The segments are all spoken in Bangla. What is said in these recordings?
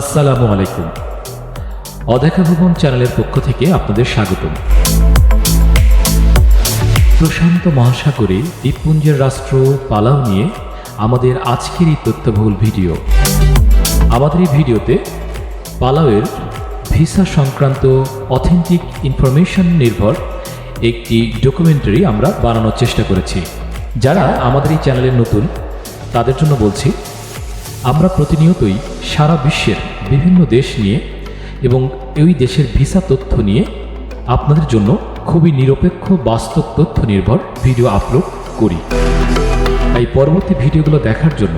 আসসালামু আলাইকুম। অদেখা ভবন চ্যানেলের পক্ষ থেকে আপনাদের স্বাগতম। প্রশান্ত মহাসাগরে দ্বীপপুঞ্জের রাষ্ট্র পালাও নিয়ে আমাদের আজকের এই তথ্যবহুল ভিডিও। আমাদের এই ভিডিওতে পালাওয়ের ভিসা সংক্রান্ত অথেন্টিক ইনফরমেশন নির্ভর একটি ডকুমেন্টারি আমরা বানানোর চেষ্টা করেছি। যারা আমাদের এই চ্যানেলে নতুন, তাদের জন্য বলছি আমরা প্রতিনিয়তই সারা বিশ্বের বিভিন্ন দেশ নিয়ে এবং ওই দেশের ভিসা তথ্য নিয়ে আপনাদের জন্য খুবই নিরপেক্ষ, বাস্তব তথ্য নির্ভর ভিডিও আপলোড করি। তাই পরবর্তী ভিডিওগুলো দেখার জন্য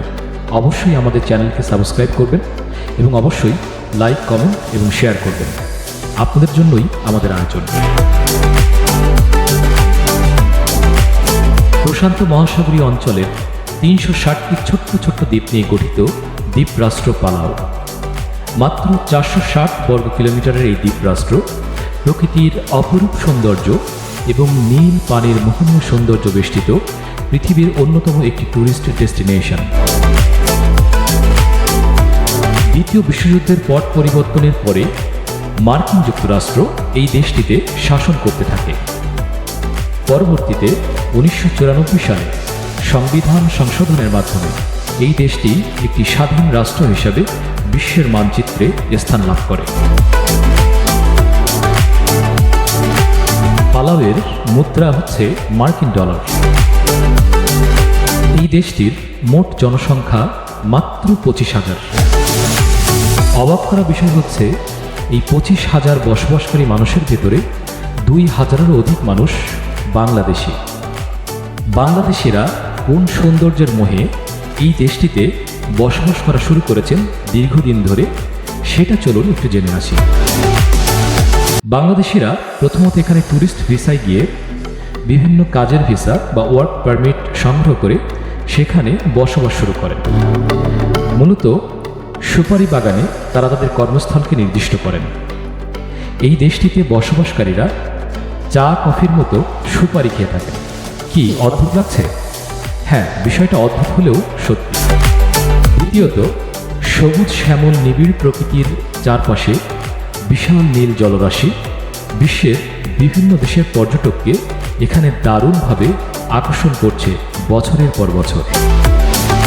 অবশ্যই আমাদের চ্যানেলকে সাবস্ক্রাইব করবেন এবং অবশ্যই লাইক, কমেন্ট এবং শেয়ার করবেন। আপনাদের জন্যই আমাদের আয়োজন। প্রশান্ত মহাসাগরীয় অঞ্চলের তিনশো ষাটটি ছোট্ট ছোট্ট দ্বীপ নিয়ে গঠিত দ্বীপরাষ্ট্র পালাও। মাত্র চারশো ষাট বর্গ কিলোমিটারের এই দ্বীপরাষ্ট্র প্রকৃতির অপরূপ সৌন্দর্য এবং নীল পানির মোহনীয় সৌন্দর্য বেষ্টিত পৃথিবীর অন্যতম একটি ট্যুরিস্ট ডেস্টিনেশন। দ্বিতীয় বিশ্বযুদ্ধের পট পরিবর্তনের পরে মার্কিন যুক্তরাষ্ট্র এই দেশটিতে শাসন করতে থাকে। পরবর্তীতে উনিশশো চুরানব্বই সালে সংবিধান সংশোধনের মাধ্যমে এই দেশটি একটি স্বাধীন রাষ্ট্র হিসাবে বিশ্বের মানচিত্রে স্থান লাভ করে। পালাওয়ের মুদ্রা হচ্ছে মার্কিন ডলার। এই দেশটির মোট জনসংখ্যা মাত্র পঁচিশ হাজার। অবাক করা বিষয় হচ্ছে, এই পঁচিশ হাজার বসবাসকারী মানুষের ভেতরে দুই হাজারেরও অধিক মানুষ বাংলাদেশি। বাংলাদেশিরা কোন সৌন্দর্যের মোহে এই দেশটিতে বসবাস করা শুরু করেছেন দীর্ঘদিন ধরে? সেটা চলুন একটু জেনে আসি। বাংলাদেশিরা প্রথমত এখানে ট্যুরিস্ট ভিসায় গিয়ে বিভিন্ন কাজের ভিসা বা ওয়ার্ক পারমিট সংগ্রহ করে সেখানে বসবাস শুরু করেন। মূলত সুপারি বাগানে তারা তাদের কর্মস্থলকে নির্দিষ্ট করেন। এই দেশটিতে বসবাসকারীরা চা, কফির মতো সুপারি খেয়ে থাকেন। কি অদ্ভুত লাগছে? হ্যাঁ বিষয়টা অদ্ভুত হলেও সত্যি। দ্বিতীয়ত, সবুজ শ্যামল নিবিড় প্রকৃতির চারপাশে বিশাল নীল জলরাশি বিশ্বের বিভিন্ন দেশের পর্যটককে এখানে দারুণভাবে আকর্ষণ করছে বছরের পর বছর।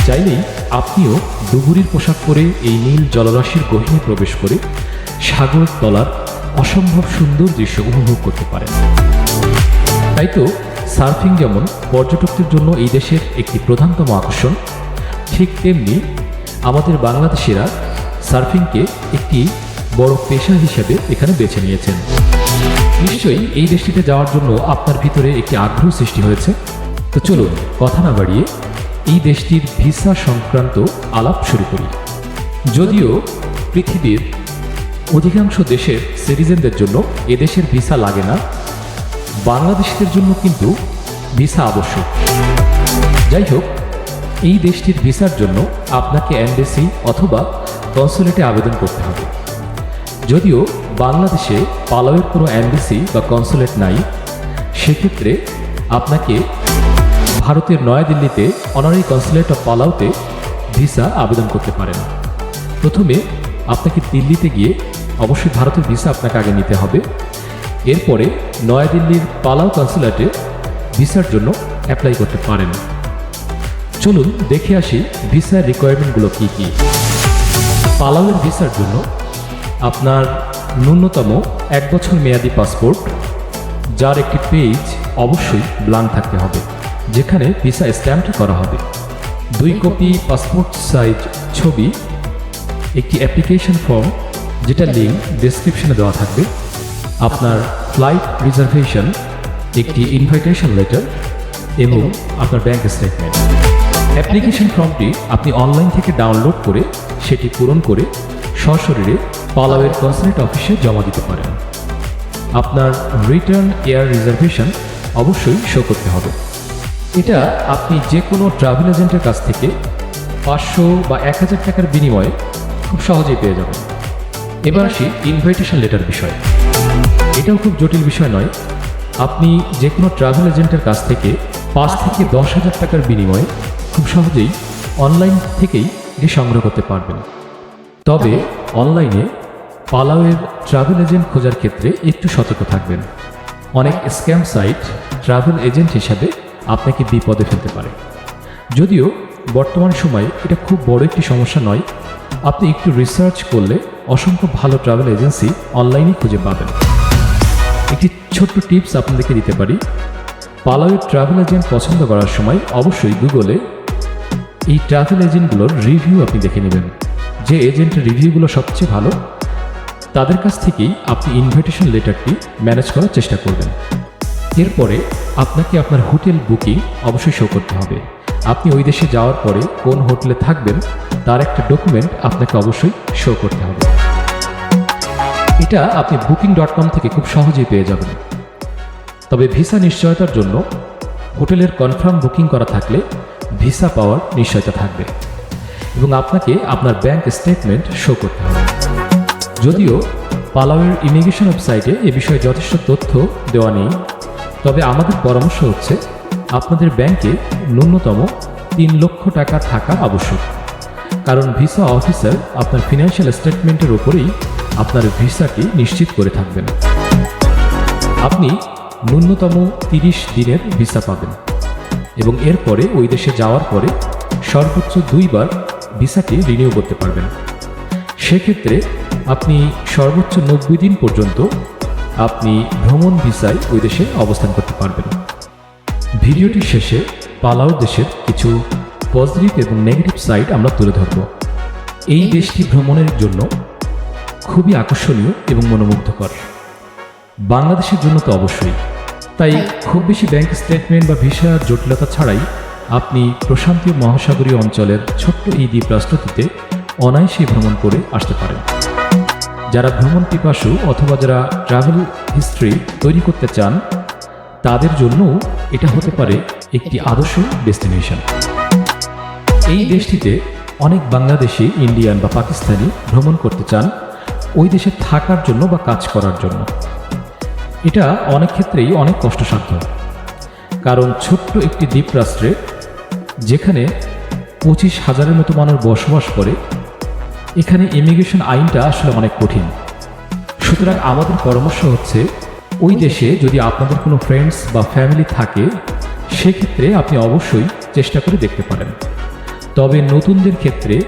চাইলেই আপনিও ডুবুরির পোশাক পরে এই নীল জলরাশির গহীনে প্রবেশ করে সাগর তলার অসম্ভব সুন্দর দৃশ্য উপভোগ করতে পারেন। তাই তো সার্ফিং যেমন পর্যটকদের জন্য এই দেশের একটি প্রধানতম আকর্ষণ, ঠিক তেমনি আমাদের বাংলাদেশিরা সার্ফিংকে একটি বড় পেশা হিসেবে এখানে বেছে নিয়েছেন। নিশ্চয়ই এই দেশটিতে যাওয়ার জন্য আপনার ভিতরে একটি আগ্রহ সৃষ্টি হয়েছে। তো চলুন, কথা না বাড়িয়ে এই দেশটির ভিসা সংক্রান্ত আলাপ শুরু করি। যদিও পৃথিবীর অধিকাংশ দেশের সিটিজেনদের জন্য এদেশের ভিসা লাগে না বাংলাদেশিদের জন্য কিন্তু ভিসা আবশ্যক। যাই হোক, এই দেশটির ভিসার জন্য আপনাকে এমবেসি অথবা কনসুলেটে আবেদন করতে হবে। যদিও বাংলাদেশে পালাওয়ের কোনো এমবেসি বা কনসুলেট নাই, সেক্ষেত্রে আপনাকে ভারতের নয়াদিল্লিতে অনারি কনসুলেট অফ পালাওতে ভিসা আবেদন করতে পারেন। প্রথমে আপনাকে দিল্লিতে গিয়ে অবশ্যই ভারতের ভিসা আপনাকে আগে নিতে হবে। এরপরে নয়াদিল্লির পালাও কনসুলেটে ভিসার জন্য অ্যাপ্লাই করতে পারেন। চলুন দেখে আসি ভিসার রিকোয়ারমেন্টগুলো কী কী। পালাওয়ের ভিসার জন্য আপনার ন্যূনতম এক বছর মেয়াদি পাসপোর্ট যার একটি পেজ অবশ্যই ব্লাঙ্ক থাকতে হবে যেখানে ভিসা স্ট্যাম্পটি করা হবে। দুই কপি পাসপোর্ট সাইজ ছবি একটি অ্যাপ্লিকেশন ফর্ম যেটা লিঙ্ক ডেসক্রিপশনে দেওয়া থাকবে। আপনার ফ্লাইট রিজার্ভেশন একটি ইনভাইটেশন লেটার এবং আপনার ব্যাংক স্টেটমেন্ট অ্যাপ্লিকেশন ফর্মটি আপনি অনলাইন থেকে ডাউনলোড করে সেটি পূরণ করে সশরীরে পালাওয়ের কনসুলেট অফিসে জমা দিতে পারেন। আপনার রিটার্ন এয়ার রিজার্ভেশন অবশ্যই শো করতে হবে। এটা আপনি যে কোনো ট্রাভেল এজেন্টের কাছ থেকে পাঁচশো বা এক হাজার টাকার বিনিময়ে খুব সহজেই পেয়ে যাবেন। এবার আসি ইনভাইটেশন লেটার বিষয়। এটাও খুব জটিল বিষয় নয়। আপনি যে কোনো ট্রাভেল এজেন্টের কাছ থেকে পাঁচ থেকে দশ হাজার টাকার বিনিময়ে খুব সহজেই অনলাইন থেকেই এটি সংগ্রহ করতে পারবেন। তবে অনলাইনে পালাওয়ের ট্রাভেল এজেন্ট খোঁজার ক্ষেত্রে একটু সতর্ক থাকবেন। অনেক স্ক্যাম সাইট ট্রাভেল এজেন্ট হিসাবে আপনাকে বিপদে ফেলতে পারে। যদিও বর্তমান সময়ে এটা খুব বড় একটি সমস্যা নয় আপনি একটু রিসার্চ করলে অসংখ্য ভালো ট্রাভেল এজেন্সি অনলাইনে খুঁজে পাবেন। একটি ছোট্ট টিপস আপনাদেরকে দিতে পারি। পালাওয়ের ট্রাভেল এজেন্ট পছন্দ করার সময় অবশ্যই গুগলে এই ট্রাভেল এজেন্টগুলোর রিভিউ আপনি দেখে নেবেন। যে এজেন্টের রিভিউগুলো সবচেয়ে ভালো, তাদের কাছ থেকেই আপনি ইনভিটেশন লেটারটি ম্যানেজ করার চেষ্টা করবেন। এরপরে আপনাকে আপনার হোটেল বুকিং অবশ্যই শো করতে হবে। আপনি ওই দেশে যাওয়ার পরে কোন হোটেলে থাকবেন, তার একটা ডকুমেন্ট আপনাকে অবশ্যই শো করতে হবে। এটা আপনি বুকিং ডট কম থেকে খুব সহজেই পেয়ে যাবেন। তবে ভিসা নিশ্চয়তার জন্য হোটেলের কনফার্ম বুকিং করা থাকলে ভিসা পাওয়ার নিশ্চয়তা থাকবে এবং আপনাকে আপনার ব্যাংক স্টেটমেন্ট শো করতে হবে। যদিও পালাওয়ের ইমিগ্রেশন ওয়েবসাইটে এ বিষয়ে যথেষ্ট তথ্য দেওয়া নেই, তবে আমাদের পরামর্শ হচ্ছে আপনাদের ব্যাংকে ন্যূনতম তিন লক্ষ টাকা থাকা আবশ্যক। কারণ ভিসা অফিসার আপনার ফিনান্সিয়াল স্টেটমেন্টের উপরেই আপনার ভিসাটি নিশ্চিত করে থাকবেন। আপনি ন্যূনতম তিরিশ দিনের ভিসা পাবেন এবং এরপরে ওই দেশে যাওয়ার পরে সর্বোচ্চ দুইবার ভিসাটি রিনিউ করতে পারবেন। সেক্ষেত্রে আপনি সর্বোচ্চ নব্বই দিন পর্যন্ত আপনি ভ্রমণ ভিসায় ওই দেশে অবস্থান করতে পারবেন। ভিডিওটির শেষে পালাও দেশের কিছু পজিটিভ এবং নেগেটিভ সাইড আমরা তুলে ধরব। এই দেশটি ভ্রমণের জন্য খুবই আকর্ষণীয় এবং মনোমুগ্ধকর। বাংলাদেশের জন্য তো অবশ্যই। তাই খুব বেশি ব্যাংক স্টেটমেন্ট বা ভিসা জটিলতা ছাড়াই আপনি প্রশান্তীয় মহাসাগরীয় অঞ্চলের ছোট্ট এই দ্বীপ রাষ্ট্রটিতে অনায়াসে ভ্রমণ করে আসতে পারেন। যারা ভ্রমণ পিপাসু অথবা যারা ট্রাভেল হিস্ট্রি তৈরি করতে চান তাদের জন্য এটা হতে পারে একটি আদর্শ ডেস্টিনেশন এই দেশটিতে অনেক বাংলাদেশি ইন্ডিয়ান বা পাকিস্তানি ভ্রমণ করতে চান ওই দেশে থাকার জন্য বা কাজ করার জন্য। এটা অনেক ক্ষেত্রেই অনেক কষ্টসাধ্য। কারণ ছোট্ট একটি দ্বীপ রাষ্ট্রে যেখানে পঁচিশ হাজারের মতো মানুষ বসবাস করে এখানে ইমিগ্রেশন আইনটা আসলে অনেক কঠিন। সুতরাং আমাদের পরামর্শ হচ্ছে ওই দেশে যদি আপনাদের কোনো ফ্রেন্ডস বা ফ্যামিলি থাকে, সেক্ষেত্রে আপনি অবশ্যই চেষ্টা করে দেখতে পারেন। তবে নতুনদের ক্ষেত্রে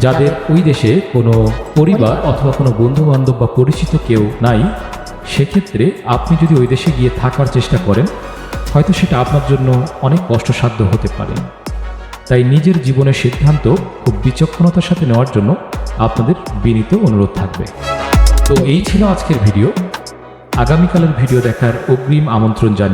যাদের ওই দেশে কোনো পরিবার অথবা কোনো বন্ধু বান্ধব বা পরিচিত কেউ নাই, সেক্ষেত্রে আপনি যদি ওই দেশে গিয়ে থাকার চেষ্টা করেন, হয়তো সেটা আপনার জন্য অনেক কষ্টসাধ্য হতে পারে। তাই নিজের জীবনের সিদ্ধান্ত খুব বিচক্ষণতার সাথে নেওয়ার জন্য আপনাদের বিনীত অনুরোধ থাকবে। তো এই ছিল আজকের ভিডিও। আগামীকালের ভিডিও দেখার অগ্রিম আমন্ত্রণ জানিয়ে